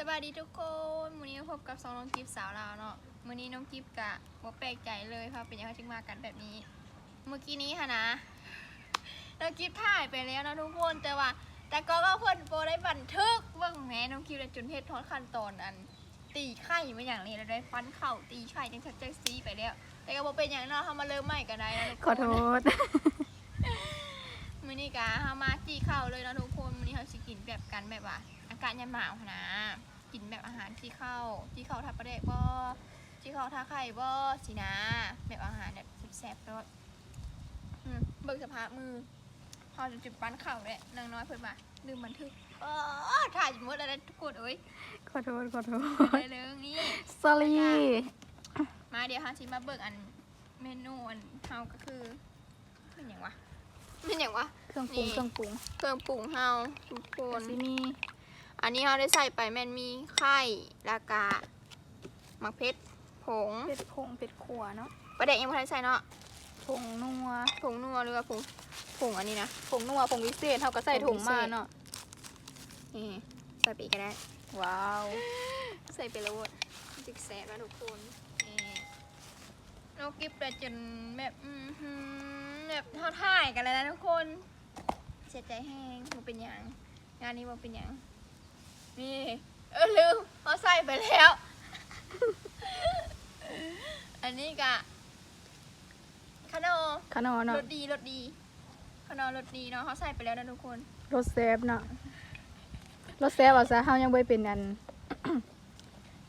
สวัสดีทุกคนวันนี้พบกับสองน้องกิฟสาวลาวเนาะวันนี้น้องกิฟกะบ่แปลกใจเลยเพราะเป็นยังไงถึงมากันแบบนี้ เมื่อกี้นี้ค่ะนะน้องกิฟถ่ายไปแล้วนะทุกคนแต่ว่า แต่ก็ก็เพิ่นโปรได้บันทึกเบิ่งแหม่น้องกิฟได้จนเฮ็ดทอดขั้นตอนอัน ตีไข่มาอย่างนี้แล้วได้ฟันเข่าตีไข่จังชัดจังซีไปแล้ว แต่ก็บ่เป็นอย่างเนาะเฮามาเริ่มใหม่กันได้นะทุกคนขอโทษมื้อนี้กะเฮามาจีข้าวเลยเนาะทุกคนมื้อนี้เฮาสิกินแบบกันแบบว่าอา กาศยามหนาวหั้นนะกินแบบอาหารจีข้าวจีข้าวทับประเดกบ่จีข้าวทาไข่บ่สินะ แบบอาหารแบบแซ่บๆแล้วอืมเบิ่งสภาพมือ พอจะจุดปั้นข้าวแล้วนางน้อยเพิ่นว่าลืมบันทึกเออถ่ายหมดแล้วนะทุกคนเอ้ยขอโทษขอโทษได้เลยนี่ sorry มาเดี๋ยวเฮาสิมาเบิ่งอันเมนูอันเฮาก็คือเป็นหยังวะเป็นหยังวะเครื่องปรุงนี่เครื่องปรุงเครื่องปรุงเฮาทุกคก็นสิมี อันนี้เราได้ใส่ไปแมนมีไข่ลากาหมักเพชรผงเป็ดผงเป็ดขัวเนาะปลาแดกยังไม่ได้ใส่เนาะผงนัวผงนัวหรือว่าผงผงอันนี้นะผงนัวผงวิเศษเท่ากับใส่ถุงมาเนาะนี่ใส่ไปอีกก็ได้ ว้าว ใส่ไปแล้ววดจิกแสบแล้วทุกคนนี่เรากิบไปจนแบบอือหือแบบเท่าท่ายกันเลยนะทุกคนเสียใจแห้งมันเป็นอย่างงานนี้มันเป็นอย่าง นี่ เออลืมเขาใส่ไปแล้ว อันนี้กะคานอขนมเนาะรสดีรสดีคานอรสดีเนาะเขาใส่ไปแล้วนะทุกคน รสแซ่บเนาะรสแซ่บเอาซะเฮายังบ่เป็นอัน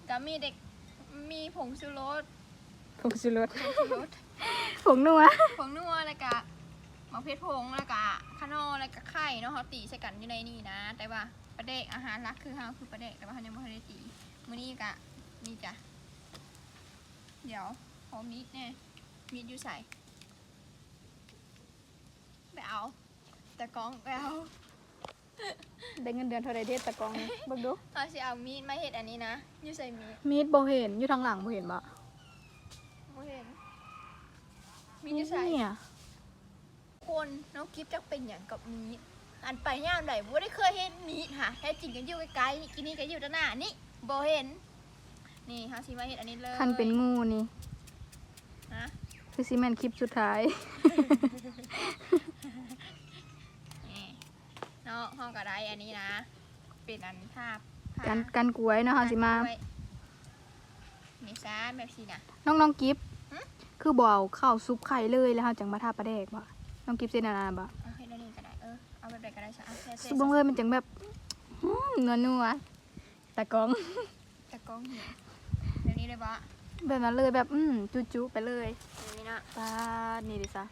ก็มีเด็กมีผงชูรสผงชูรสผงชูรสผงนัวผงนัวแล้วก็หมะเพชรผงแล้วก็คานอแล้วก็ไข่เนาะเขาตีใส่กันอยู่ในนี่นะ แต่ว่า ประเดกอาหารหลักคือเฮาคือประเดกแต่ว่าเขายังไม่ได้ตีมื้อนี้กะนี่จ้ะเดี๋ยวขอมีดแน่มีดอยู่ใส่ไปเอา แต่กล้องไปเอาได้เงินเดือนเท่าใดเด้ตะกองนี่เบิ่งดูเขาสิเอามีดมาเห็ดอันนี้นะอยู่ใส่มีดมีดบ่เห็นอยู่ทางหลังบ่เห็นบ่บ่เห็นมีดอยู่ใส่เนี่ยคนน้องกิฟจะเป็นอย่างกับมีด อันไปย่ามใดบ่ได้เคยเห็นมีดค่ะแท้จริงกันอยู่ไกลๆนี่กินนี่ก็อยู่ด้านหน้านี่บ่เห็น นี่เฮาสิมาเห็ดอันนี้เลยคันเป็นงูนี่นะคือสิแม่นคลิปสุดท้าย นี่เนาะห้องก็ได้อันนี้นะ เป็นอันภาพภาพกันกันกล้วยเนาะเฮาสิมาไว้นี่ซะแบบสิน่ะ น้องน้องกิฟต์หึคือบ่เอาข้าวซุปไข่เลยแล้วเฮาจังมาทาปลาแดกบ่น้องกิฟต์เส้นอันนั้นบ่ แบบใดก็ได้ซะเอาแค่ซุปเบิ่งเลยมันจังแบบนัวนัวๆตะกองตะกล้องเหี่ยวแบบนี้เลยบ่แบบนั้นเลยแบบอืมจุๆไปเลยแบบนี้เนาะปาดนี่ดิซะ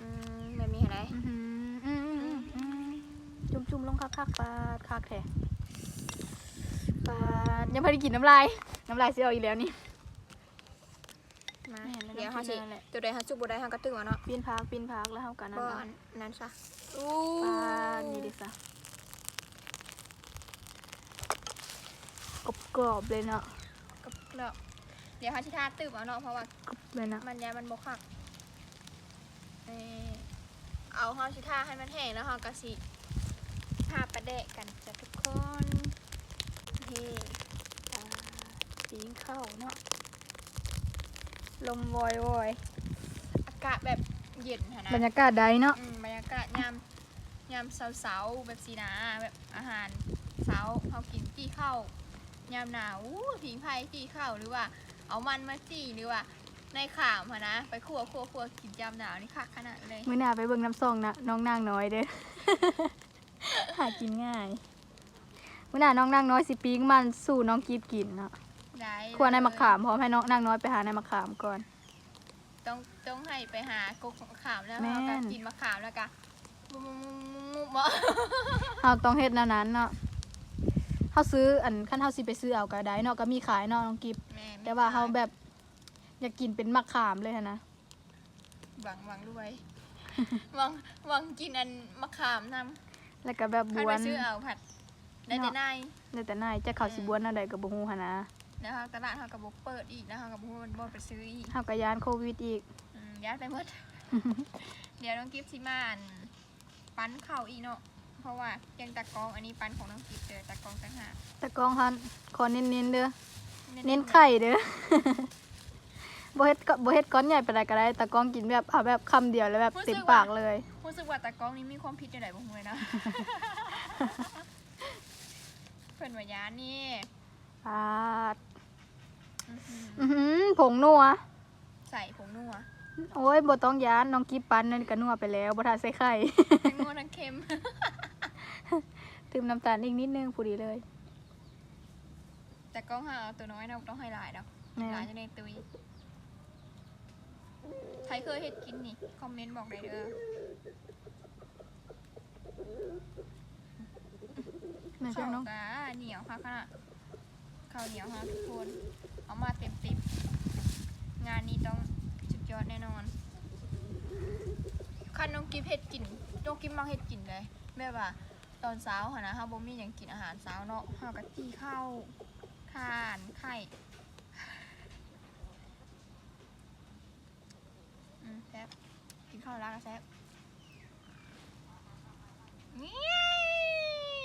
อืมแบบนี้เห็นไหมอื้อหืออืมอืมอืมจุ่มๆลงคักๆปาดคักแท้ปาดยังบ่ได้กินน้ำลายน้ำลายสิเอาอีกแล้วนี่ มา แม่นแล้ว เดี๋ยวน้ำเฮาสิจิ้มนั่นแหละตัวใดเฮาจุกบ่ได้เฮาก็ตึงเอาเนาะปีนพักปีนพักแล้วเฮากันนั่บ่นอัเอานนั้นซะอู้ปาดนี่ดิซะกรอบๆเลยเนาะกับกรอบเดี๋ยวเฮาสิทาตึมเอาเนาะเพราะว่ากรอบเลยนะมันยามันบ่คักเอ่อเอาเฮาสิทาให้มันแห้งแล้วเฮาก็สิทาปลาแดกกันจ้ะทุกคนเฮ้ปาดปีนเข้าเนาะ ลมวอยวอยอากาศแบบเย็นหั่นนะบรรยากาศใดเนาะอืมบรรยากาศยามยามเสาๆแบบสีนาแบบอาหารเช้าเขากินจี้ข้าวยามหนาวอู้ผิงไผ่จี้ข้าวหรือว่า เอามันมาจี้หรือว่าในข่ามหะนะไปคั่วคั่วคั่วกินยามหนาวนี่คักขนาดเลยมื้อหน้าไปเบิ่งน้ำซองนะน้องนางน้อยเด้อ หากินง่ายมื้อหน้าน้องนางน้อยสิปิ้งมันสู่น้องกีบกินเนาะ ได้ควรในมะขามพร้อมให้น้องนางน้อยไปหาในมะขามก่อน ต้องต้องให้ไปหากกมะขามแล้วแม่นเขาก็กินมะขามแล้วก็มุมมุมมุมมุมมุมเฮาต้องเฮ็ดแนวนั้นเนาะเฮาซื้ออันคันเฮาสิไปซื้อเอาก็ได้เนาะก็มีขายเนาะน้องกิบแม่ไม่แต่ว่าเฮาแบบอยากกินเป็นมะขามเลยหั้นนะหวังหวังด้วยหวังหวังกินอันมะขามนำแล้วก็แบบบคันวไปน ซื้อเอาผัดได้แต่เนาะนายแล้วแต่นายจะเข้าสิบวนอันใดก็บ่ฮู้หันนะ แล้วเขาตลาดเขากับบกเปิดอีกแล้วเขากับพวกมันบ่ไปซื้ออีกเฮาก็ยานโควิดอีกอืมยัดไปหมด เดี๋ยวน้องกิฟซิมาอันปั้นเข่าวอีกเนาะเพราะว่ายังตะกร้องอันนี้ปั้นของน้องกิฟเจอตะกร้องต่างหากตะกร้องฮันขอเน้นๆเด้อเน้นไข่เด้อบ่เฮ็ดก็บ่เฮ็ดก้อนใหญ่ไปานใดก็ได้ตะกร้องกินแบบเอาแบบคำเดียวแล้วแบบเต็มปากเลยรู้สึกว่าตากล้องนี้มีความผิดอะไรบ้างเลยนะเพิ่นว่ายานี่ปาด อื้อหืออื้อหือผงนัว ใส่ผงนัวโอ้ยบ่ต้องยานน้องกิ๊บปั้นนั่นก็นัวไปแล้วบ่ทันใส่ไข่ ทั้งนัวทั้งเค็ม ตืมน้ำตาลอีกนิดนึงพอดีเลย แต่กล้องหาเอาตัวน้อยนะต้องให้หลายเนาะแม่ หลายจะได้ตุยใครเคยเฮ็ดกินนี่ คอมเมนต์บอกได้เด้อแม่ข้าเจ้าวน้องกะเหนียวค่ะขนาดข้าวเหนียวค่ะทุกคน เอามาเต็มติบงานนี้ต้องสุดยอดแน่นอนคันน้องกิฟเฮ็ดกินน้องกิฟมักเฮ็ดกินเลยแม่ว่าตอนเช้าค่ะนะฮาบ่มีหยังกินอาหารเช้าเนาะเฮากะจี้ข้าวทานไข่อืมแซ่บกินข้าวแล้วก็แซ่บนี่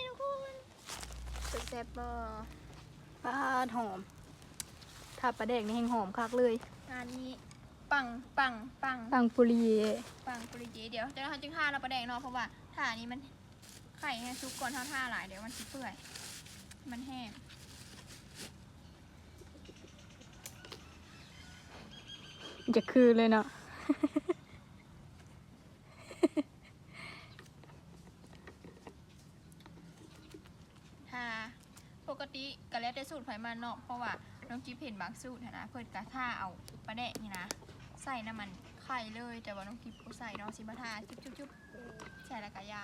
ทุกคนสุดแซ่บบ่ปาหอม ถ้าปลาแดกนี่แห้งหอมคักเลยงานนี้ปังปังปังตังปุรีปังปริเยเดี๋ยวจะเราจึงท่าเราประแดงเนาะเพราะว่าท่านี้มันไข่ให้ซุกก่อนท่าท่าหลายเดี๋ยวมันสิเปื่อย มันแห้งจะคือเลยเนาะท่าปกติก็แล้วแต่สูตรไผมันเนาะเพราะว่า น้องจิ๊บเห็นบางสูตรหั้นนะเพิ่นกะท่าเอาประแดกนี่นะ ใส่น้ำมันไข่เลยแต่ว่าน้องจิ๊บก็ใส่เนาะสิมาท่าจุ๊บจุ๊บจุ๊บใส่แล้วก็ยา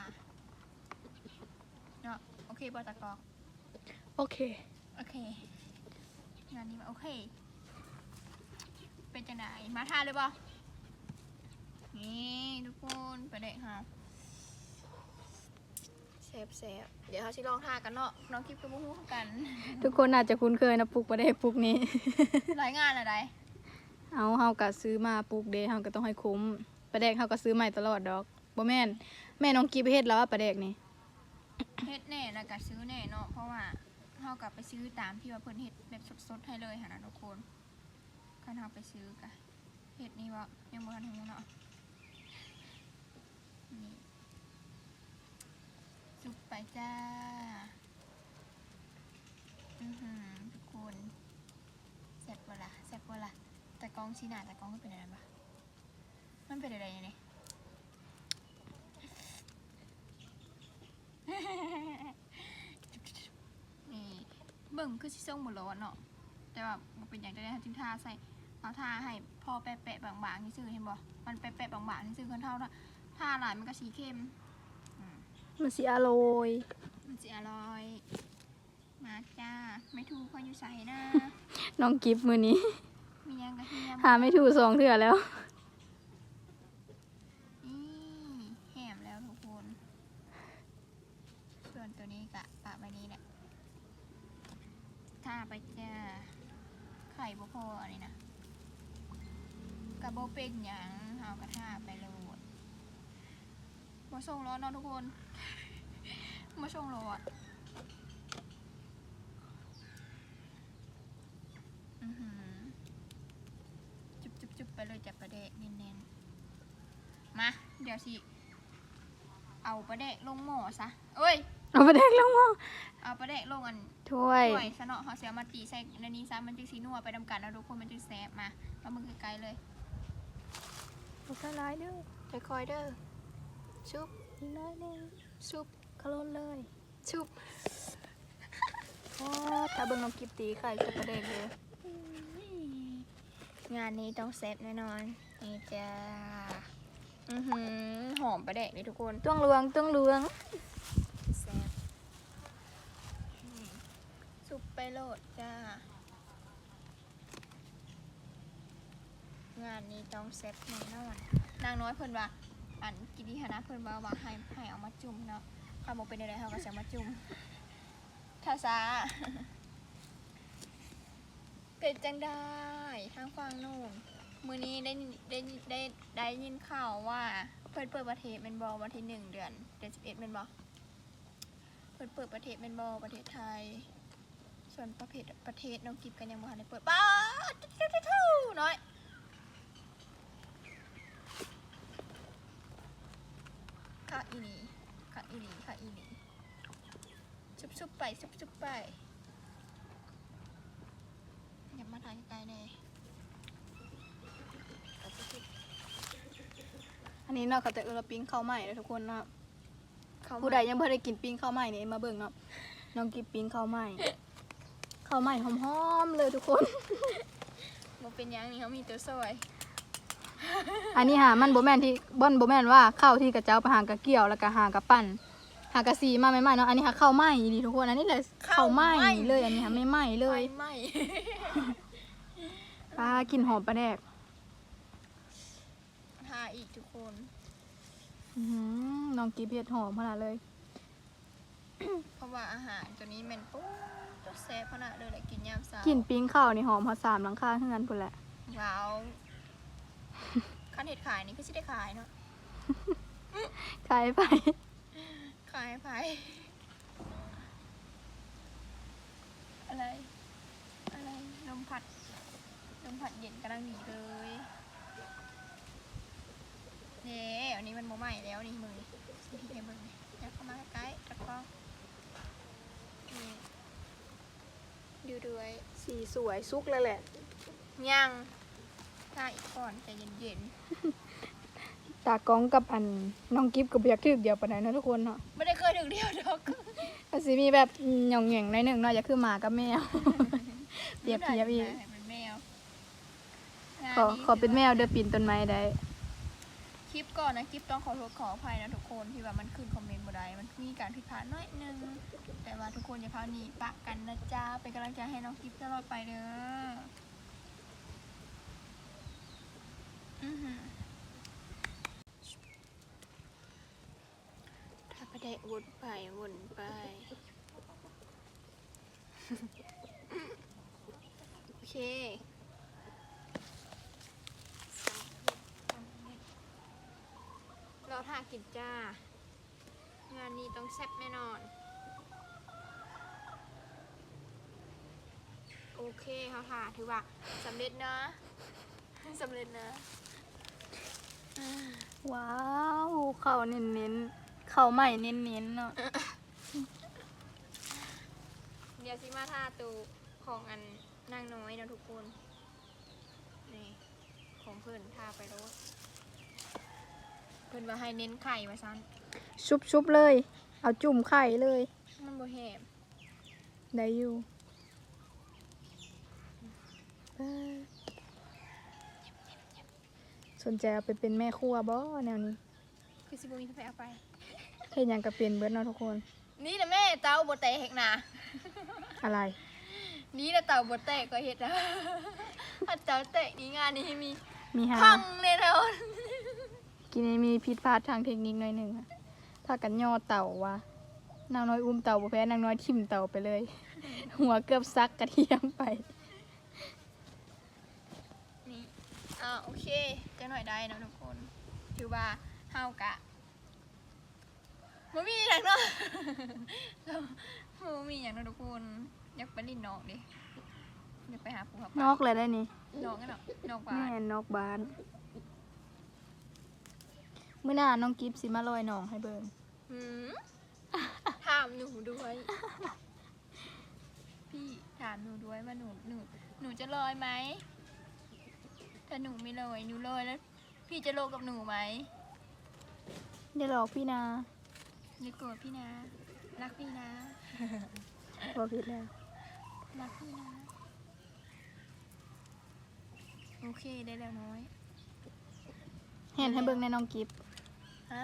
เนาะโอเคบอตะกอกโอเค โอเค งานนี้มาโอเค เป็นจังไดมาทานเลยบ่นี่ทุกคนไปเด็กค่ะ แซ่บแซ่บเดี๋ยวเขาชิลองทากันเนาะน้องคลิปกับบุ้งกันทุกคนอาจจะคุ้นเคยนะปลูกปลาแดกปลูกนี้ รายงานอะไรเอาเฮาก็ซื้อมาปลูกเดเฮาก็ต้องให้คุ้มปลาแดกเฮาก็ซื้อใหม่ตลอดดอกบ่แม่นแม่น้องกิ๊บเฮ็ดแล้วว่าปลาแดกนี่เฮ็ดแน่แล้วก็ซื้อแน่เนาะเพราะว่าเขากลับไปซื้อตามที่ว่าเพิ่นเฮ็ดแบบสดๆให้เลยค่ะนะทุกคนคันเขาไปซื้อกะเฮ็ดนี่ว่ายังบ่ทันรู้เนาะนี่ จ้า อือหือทุกคนแซ่บเวละแซ่บเวละแต่กล้องชีหนาแต่กล้องก็เป็นอะไรบ้ามันเป็นอะไรเนี่ยนี่เบิ่งคือชิส่งหมดแล้วอะเนาะแต่ว่ามันเป็นอย่างไรนะจึงทาใส่เอาทาให้พอแปะๆบางๆนี่ซื่อเห็นบ่มันแปะๆบางๆนี่ซื่อคนเท่าเนาะทาหลายมันก็สีเข้ม มันสิอร่อยมันจะอร่อย มาจ้า ไม่ถูกคนอยู่ใส่นะ น้องกิ๊บมื้อนี้ มียังกระเทียมหาไม่ถูกสองเทื่อแล้ว นี่แหมแล้วทุกคน ส่วนตัวนี้กะปะไปนี้แหละถ้าไปจ้า ไข่บุพออันนี้นะกระโบเป็นหยังเอากระทาไปโหลดมาส่งรถเนาะทุกคน มาส่งรถอือหือจุบจุบจุบไปเลยจับประเดะเน้นๆ มา เดี๋ยวสิ เอาประเดะลงหม้อซะเอ้ย เอาปลาแดกลงหม้อเอาประเดะลงอันถ้วยถ้วยซะเนาะเขาเสียมาตีใส่ในนี้ซะมันจะสีนัวไปดำกันแล้วทุกคนมันจะแซ่บมามามึงไกลๆเลยบ่ใส่หลายเด้อค่อยๆเด้อชุบอีกน้อยหนึงชุบ คลนเลย ชุบอ๋อถ้าเบิ่งน้องกิ๊บตีไข่ใส่ปลาแดกเลยงานนี้ต้องแซ่บแน่นอน นี่จ้าอือหือหอมประเดะเลยทุกคนต้องเหลวงต้องเหลวงแซ่บนี่ซุปไปโหลดจ้างานนี้ต้องแซ่บแน่นอนนางน้อยเพิ่นว่าอันกินดีหนะเพิ่นว่าว่าให้ให้เอามาจุ่มเนาะ ข้าวหมเป็นอะไรเขาก็จะมาจุ่มท่าซาเป็นจังได้ทางฟังนู่นมือนี้ได้ได้ได้ได้ยินข่าวว่าเพิ่นเปิดประเทศเป็นบอวันที่หนึ่งเดือนเดือนสิบเอ็ดเป็นบอเพิ่นเปิดประเทศเป็นบอประเทศไทย ส่วนประเภทประเทศน้องกิฟกันยังบ่ทันได้เปิดป้าดทู่ๆๆน้อยค่ะอีหลีค่ะ อีหลีค่ะอีหลีชุบๆไปชุบๆไปอย่ามาถ่ายไกลๆเลยอันนี้เนาะเขาจะเออปิ้งข้าวใหม่เลยทุกคนเนาะเขาผู้ใดยังบ่ได้กินปิ้งข้าวใหม่นี่มาเบิ่งเนาะน้องกินปิ้งข้าวใหม่ข้าวใหม่หอมๆเลยทุกคนบ่เป็นหยังนี่เขามีตัวซอย อันนี้หามันบ่แม่นที่บ่อนบ่แม่นว่าข้าวที่กระเจ้าไปหางกะเกี่ยวแล้วก็หางกะปั่นหากะสีมาใหม่ๆเนาะอันนี้หาข้าวใหม่ดีทุกคนอันนี้เลยข้าวใหม่เลยอันนี้หาไม่ไหม้เลยไฟไหม้ปลากินหอมปลาแดกทาอีกทุกคนอื้อหือน้องกินเผ็ดหอมขนาดเลย เพราะว่าอาหารตัวนี้แมันปุ๊บตัวแซ่บขนาดเลยแหละกินยามเช้ากินปิ้งข้าวนี่หอมพอสามหลังคาทั้งนั้นพุ่นแหละว้าวคั นเห็ดขายนี่ก็สิได้ขายเนาะขายไป ขายไป อะไร อะไรลมพัดลมพัดเย็นกำลังดีเลยเน่อันนี้มันโมใหม่แล้วนี่มือนี่พี่ให้เบิ่งนี่อยากเข้ามาใกล้ๆตะกล้องนี่ดูด้วย สีสวยซุกเลยแหละ ยัง ถ้าอีกก่อนใจเย็นตากล้องกับอันน้องกิฟกับอยากถือเดียวปานใดเนาะทุกคนเนาะๆไม่ได้เคยถึงเดียวดอกก็สิมีแบบหย่องแหย่งในอยหนึ่งเนาะอยากคือหมากับแมว เปรียบเทียบอีกเป็นแมวขอขอเป็นแมวเด้อปีนต้นไม้ได้ คลิปก่อนนะคลิปต้องขอโทษขออภัยนะทุกคนที่ว่ามันขึ้นคอมเมนต์บ่ได้มันมีการผิดพลาดน้อยนึงแต่ว่าทุกคนอย่าพาหนีปะกันนะจ๊ะเป็นกำลังใจให้น้องคลิปตลอดไปเด้ออือหือ ถ้าประเดะวนไปวนไป โอเคเราทากินจ้า งานนี้ต้องแซ่บแน่นอน โอเคเขาทาถือว่าสำเร็จนะสำเร็จนะ ว้าวข้าวเน้นๆข้าวใหม่เน้นๆเนาะเดี๋ยวซิมาทาตูของอันนางน้อยนะทุกคน นี่ ของเพิ่นทาไปรถเพิ่นว่าให้เน้นไข่มาซันชุบๆเลย เอาจุ่มไข่เลย มันบ่แหมได้อยู่เอ้ย สนใจเอาไปเป็นแม่ครัวบ่แนวนี้คือสิบ่มีใครเอาไปเฮ็ดหยังก็เป็นเบิดเนาะทุกคน นี่นะแม่เตาบดแตกนะอะไร นี่นะเตาบดแตกก็เห็ดนะถ้าเตาแตกนี่งานนี้มีมีหาพังแน่นอนกินนี้มีผิดพลาดทางเทคนิคหน่อยหนึ่งอะถ้ากันย่อเต่าว่านางน้อยอุ้มเต่าบ่แพ้นางน้อยทิ่มเต่าไปเลย หัวเกือบซักกระเทียมไป นี่ อ่าโอเคจะหน่อยได้นะทุกคนถือว่าเฮากะมันมีอย่างเนาะมันมีอย่างเนาะทุกคนอยากไปลินน้องดิอยากไปหาปูหาปนลาอกเลยได้นี่น้องกันเนาะน้องปลาแม่นอกบ้านมื้อหน้าน้องกิฟสิมาลอยหนองให้เบิ่งหืมถามหนูด้วย พี่ถามหนูด้วยว่าหนูหนูหนูจะลอยไหม ถ้าหนูไม่ลอยหนูลอยแล้ว พี่จะโลกกับหนูไหมได้หลอกพี่นาอย่าโกรธพี่นะ รักพี่นะบ่ผิดแล้วรักพี่นะ โอเคได้แล้วน้อย เห็นให้เบิ่งในน้องกิฟฮะ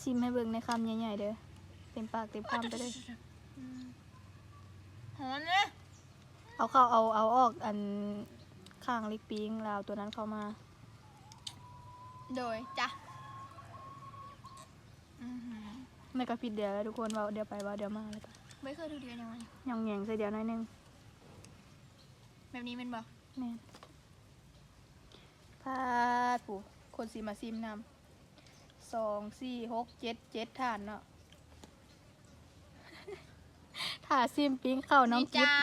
ซิมให้เบิ่งในคำใหญ่ๆเด้อเต็มปากเต็มคำไปเลยอืมหอนนะเอาเข้าเอาเอาออกอัน ข้างลิกปิงแล้วเอาตัวนั้นเข้ามา โดยจ้ะอือหือไม่ก็ผิดเดียวแล้วทุกคนเว่าเดี๋ยวไปเว่าเดี๋ยวมาเลยปะไม่เคยดูเดียวยังไงหย่องแหย่งใส่เดียวหน้อยหนึงแบบนี้เป็นบอกแม่นพาดผู้คนสีมาซิมนำสองสี่หกเจ็ดเจ็ดฐานเนาะถ่าซิมปิ้งเข้าวน้องนี่กิฟจ้า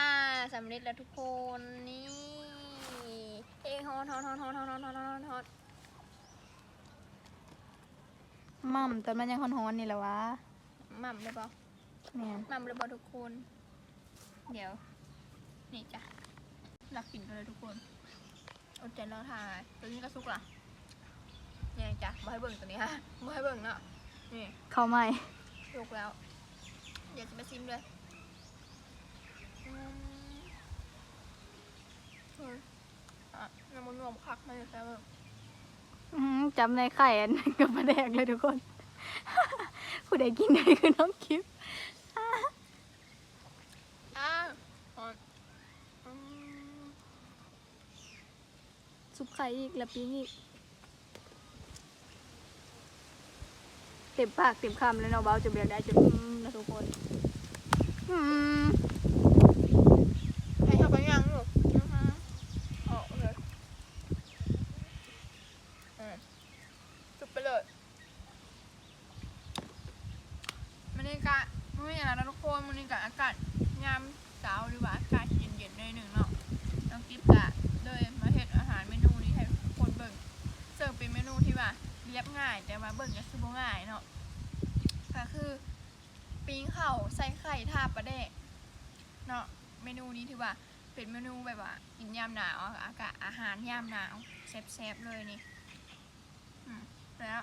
สำเร็จแล้วทุกคนนี่ เอ้ฮอนฮอนฮอนฮอนฮอนฮอนฮอนฮอนฮอนมั่มตอนมันยังฮ้อนๆนี่แหละวะหม่ำเลยปะแม่นหม่ำเลยปะทุกคน เดี๋ยว นี่จ้ะหลักกินกันเลยทุกคนอดใจรอทายตัวนี้ก็สุกละนี่จ้ะมาให้เบิ่งตัวนี้ฮะมาให้เบิ่งเนาะนี่เข้าไหม่สุกแล้ว เดี๋ยวจะมาชิมเลยอืมเฮ้ย อะน้ำมันนวมคักไม่ใช่เบิ่งอื้อหือจำในไข่อันนั้นกับปลาแดกเลยทุกคน ผู้ใดกินได้คือน้องคิปอ้าวอ่อนอืมซุปไข่อีกแล้วปิ้งอีก เต็มปากเต็มคำเลยเนาะเบาจะเบียกได้จะอืมนะทุกคน อืม ให้เขาไปยังลูกอือฮะออกเลยอืมจุบไปเลยมันนี่กะไม่อย่างนั้น นะทุกคนมันนี่กะอากาศยามเช้าหรือว่าอากาศเย็นๆหน่อยหนึ่งเนาะน้องกิ๊บกะเลยมาเฮ็ดอาหารเมนูนี้ให้ทุกคนเบิ่งเสิร์ฟเป็นเมนูที่ว่าเรียบง่าย แต่ว่าเบิ่งก็คือบ่ง่ายเนาะก็คือปิ้งเข่าใส่ไข่ทาปลาแดกเนาะเมนูนี้ถือว่าเป็นเมนูแบบว่ากินยามหนาวอากาศอาหารยามหนาวแซ่บๆเลยนี่แล้ว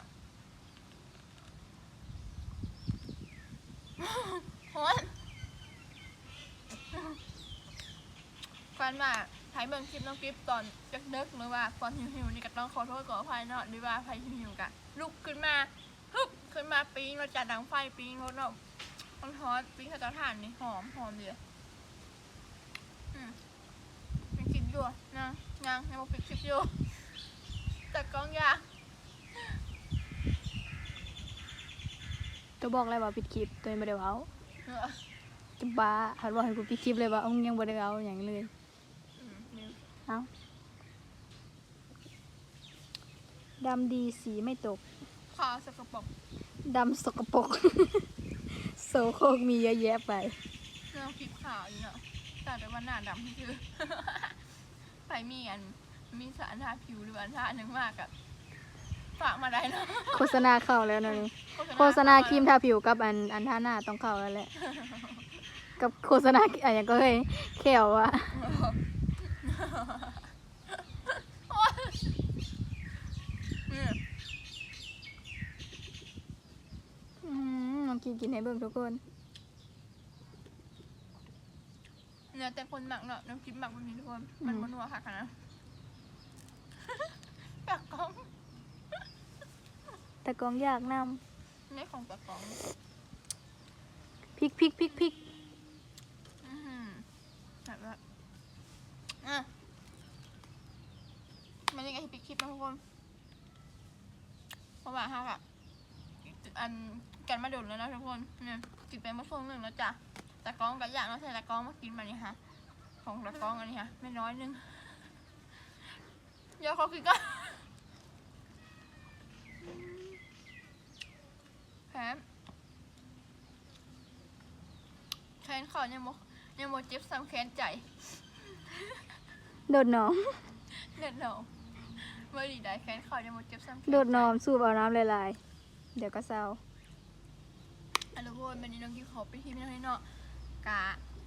โห ฟันว่าถ่ายเบิ่งคลิปน้องกิฟตอนจักเด็กหรือว่าตอนหิวๆนี่ก็ต้องขอโทษขออภัยเนาะหรือว่าใครหิวๆกะลุกขึ้นมาฮึบขึ้นมาปิ้งเราจัดดังไฟปิ้งรถเนาะต้องทอดปิ้งกับเตาถ่านนี่หอมหอมเลยอืมยังกินอยู่นะยังยังมาปิดคลิปอยู่แต่กล้องยาตัวบอกเลยว่าปิดคลิปตัวเองไม่ได้เว้าเออจะบ้าหัดบอกให้กูปิดคลิปเลยว่าเอามึงยังไม่ได้เอาอย่างเลยอืมนี่ เอาดำดีสีไม่ตกขาวสกปรกดำสกปรกโซโครกมีเยอะแยะไปเรื่องคลิปขาวอยู่เนาะแต่แต่ว่าหน้าดำคือ ไปมีอัน มีสารทาผิวหรืออันทาหนึ่งมากอะฝากมาได้เนาะ โฆษณาเข้าแล้วนะนี่โฆษณาครีมทาผิวกับอันอันทาหน้าต้องเข้าแล้วแหละ กับโฆษณาอะไรอย่างก็เคยแขวอะ โอ๊ยเนี่ยอืมน้องกินกินให้เบิ่งทุกคนเนี่ยแต่คนหมักเนาะน้ำคลิปหมักแบบนี้ทุกคน มันมันนัวค่ะนะปากกล้องแต่กองอยากนไม่ของปากกล้องำพริกพริกพริกพริก อือหือแบบว่าอะ มันยังไงปิดคลิปนะทุกคน เพราะว่าฮะแบบอันกันมาโดดแล้วนะทุกคนเนี่ยติดไปมาช่วงหนึ่งแล้วจ้ะตะกร้องกับอย่างเราใส่ตะกร้องมากินมานี่ฮะของตะกร้องอันนี้ฮะไม่น้อยหนึงเดี๋ยวเขาคิดก็แถมแขนเขายังโมยังโมเจ็บซ้ำแขนใจโดดหนอมเด็ดหนอเมื่อดีได้แขนเขายังโมเจ็บซ้ำแขนใจโดดหนอมสูบเอาน้ำลายๆเดี๋ยวก็เศร้าอันทุกคนวันนี้น้องกิ๊ฟขอไปที่นี่ให้เนาะกะ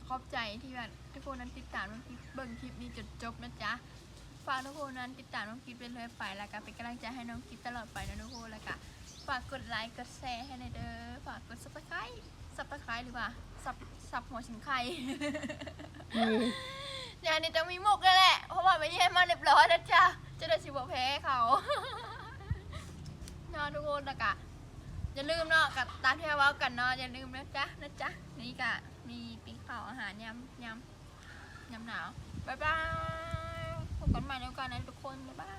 ขอบใจที่แบบทุกคนนั้นติดตามน้องกิ๊ฟเบิ่งคลิปนี้จนจบนะจ๊ะฝากทุกคนนั้นติดตามน้องกิ๊ฟเป็นเลยไปแล้วก็เป็นกำลังใจให้น้องกิ๊ฟตลอดไปนะทุกคนแล้วก็ฝากกดไลค์กดแชร์ให้ในอยเด้อฝากกดซับสไครต์ซับสไครต์หรือว่าซับซับหัวชิงไข่นี่เดี๋ยวนี้จะมีมุกแล้วแหละ เพราะว่าไม่เย่มาเรียบร้อยแล้วจ้ะ จะได้ชิบแพ้เขาเนาะทุกคนนะกะอย่าลืมเนาะกับตามที่เราเว้ากันเนาะอย่าลืมนะจ๊ะนะจ๊ะนี่กะมีปิ้งเผาอาหารยำยำยำหนาวบ๊ายบายพบกันใหม่ในโอกาสหนั้นทุกคนบ๊ายบาย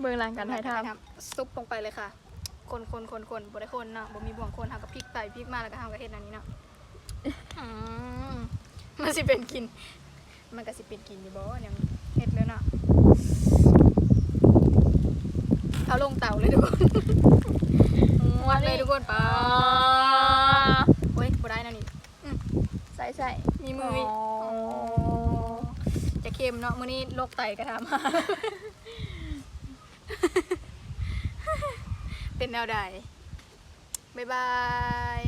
เบิ่งหลังกันถ่ายทำซุปลงไปเลยค่ะ คนคนคนคนบ่ได้คนเนาะบ่มีบ่วงคนเฮาก็พริกไปพริกมาแล้วก็เฮาก็เฮ็ดอันนี้เนาะอื มมันสิเป็นกิน มันก็สิเป็นกินอยู่บ่เนี่ยเฮ็ดเลยเนาะเอาลงเตาเลยทุกคนม้วนเลยทุกคนปาโอ้ยใส่มีมืออีกอ๋อจะเค็มเนาะมื้อนี้โรคไตกระทำเป็นแนวใดบ๊ายบาย